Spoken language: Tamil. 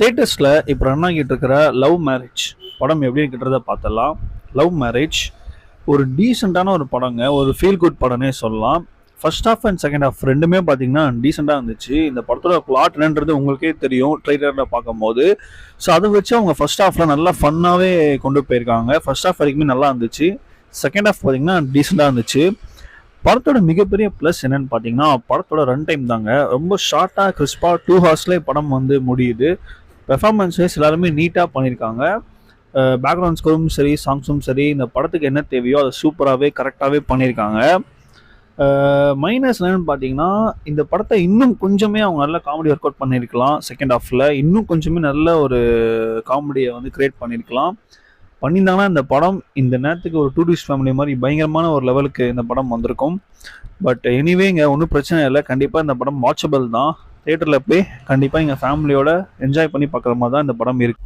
தேட்டர்ஸில் இப்போ ரன் ஆகிட்டு இருக்கிற லவ் மேரேஜ் படம் எப்படி இருக்கிறத பார்த்தலாம் லவ் மேரேஜ் ஒரு டீசெண்டான ஒரு படங்க ஒரு ஃபீல் குட் படம்னே சொல்லலாம். First half and second half ரெண்டுமே பார்த்தீங்கன்னா டீசெண்டாக இருந்துச்சு. இந்த படத்தோட பிளாட் என்னன்றது உங்களுக்கே தெரியும் ட்ரெய்லரில் பார்க்கும்போது. ஸோ அதை வச்சு அவங்க ஃபர்ஸ்ட் ஹாஃபில் நல்லா ஃபன்னாகவே கொண்டு போயிருக்காங்க. ஃபர்ஸ்ட் ஹாஃப் வரைக்குமே நல்லா இருந்துச்சு. செகண்ட் ஹாஃப் பார்த்தீங்கன்னா டீசெண்டாக இருந்துச்சு. படத்தோட மிகப்பெரிய ப்ளஸ் என்னன்னு பார்த்தீங்கன்னா படத்தோட ரன் டைம் தாங்க. ரொம்ப ஷார்ட்டாக கிறிஸ்பாக டூ ஹவர்ஸ்லேயே படம் வந்து முடியுது. பெர்ஃபார்மன்ஸ் வைஸ் எல்லாருமே நீட்டாக பண்ணியிருக்காங்க பேக்ரவுண்ட் ஸ்கோரும் சரி சாங்ஸும் சரி இந்த படத்துக்கு என்ன தேவையோ அதை சூப்பராகவே கரெக்டாகவே பண்ணியிருக்காங்க. மைனஸ் என்னன்னு பார்த்தீங்கன்னா இந்த படத்தை இன்னும் கொஞ்சமே அவங்க நல்ல காமெடி ஒர்க் அவுட் பண்ணியிருக்கலாம். செகண்ட் ஹாஃபில் இன்னும் கொஞ்சமே நல்ல ஒரு காமெடியை வந்து கிரியேட் பண்ணியிருக்கலாம். பண்ணியிருந்தாங்கன்னா இந்த படம் இந்த நேரத்துக்கு ஒரு டூரிஸ்ட் ஃபேமிலி மாதிரி பயங்கரமான ஒரு லெவலுக்கு இந்த படம் வந்திருக்கும். பட் எனிவே இங்கே ஒன்றும் பிரச்சனை இல்லை. கண்டிப்பாக இந்த படம் வாட்சபிள் தான். தேட்டரில் போய் கண்டிப்பாக எங்கள் ஃபேமிலியோட என்ஜாய் பண்ணி பார்க்குற மாதிரி தான் இந்த படம் இருக்கு.